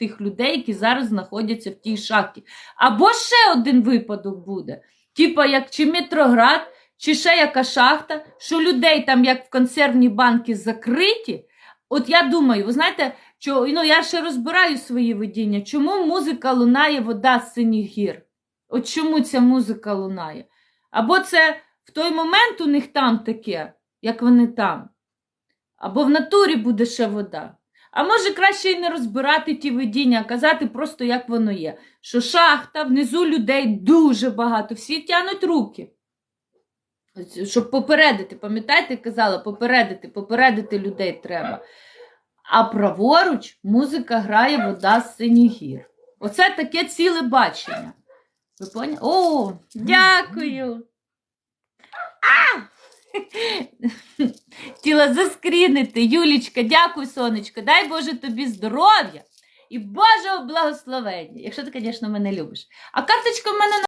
тих людей, які зараз знаходяться в тій шахті. Або ще один випадок буде. Типа, як чи Метроград, чи ще яка шахта, що людей там, як в консервні банки, закриті. От я думаю, ви знаєте, що, ну, я ще розбираю свої видіння, чому музика лунає вода з синіх гір? От чому ця музика лунає? Або це в той момент у них там таке, як вони там, або в натурі буде ще вода. А може краще і не розбирати ті видіння, а казати просто, як воно є. Що шахта, внизу людей дуже багато, всі тянуть руки. Щоб попередити, пам'ятаєте, казала, попередити, попередити людей треба. А праворуч музика грає вода з синіх гір. Оце таке ціле бачення. Ви поняли? О, дякую. А! Хотіла заскрінити. Юлічка, дякую, сонечко. Дай Боже тобі здоров'я і Божого благословення. Якщо ти, звісно, мене любиш. А карточка в мене